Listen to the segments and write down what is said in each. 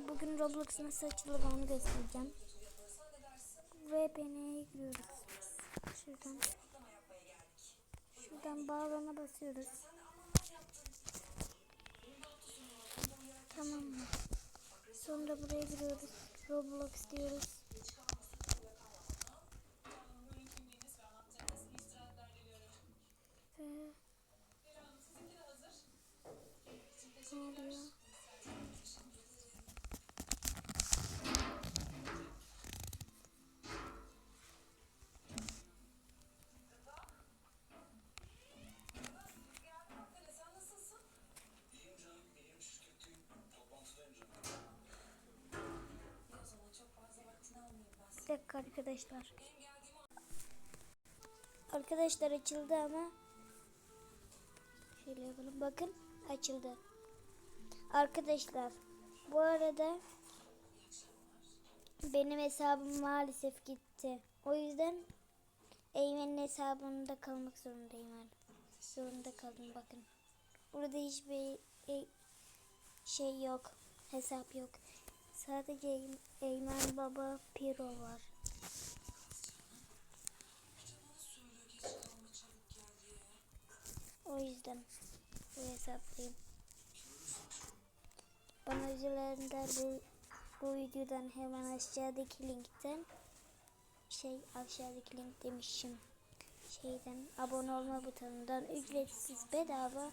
Bugün Roblox'un nasıl açılır onu göstereceğim. VPN'ye giriyoruz. Şuradan. Şuradan bağlana basıyoruz. Tamam mı? Sonra buraya giriyoruz. Roblox diyoruz. Dakika arkadaşlar. Arkadaşlar açıldı ama şöyle yapalım. Bakın açıldı. Arkadaşlar bu arada benim hesabım maalesef gitti. O yüzden Eymen'in hesabında kalmak zorundayım artık. Zorunda kaldım bakın. Burada hiçbir şey yok. Hesap yok. Sadece Ey- Eymen Baba Piro var. O yüzden bu hesaplayayım. Bana üzülenler bu, bu videodan hemen aşağıdaki linkten şey aşağıdaki link demişim. Şeyden abone olma butonundan ücretsiz bedava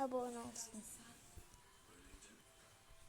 abone olsun.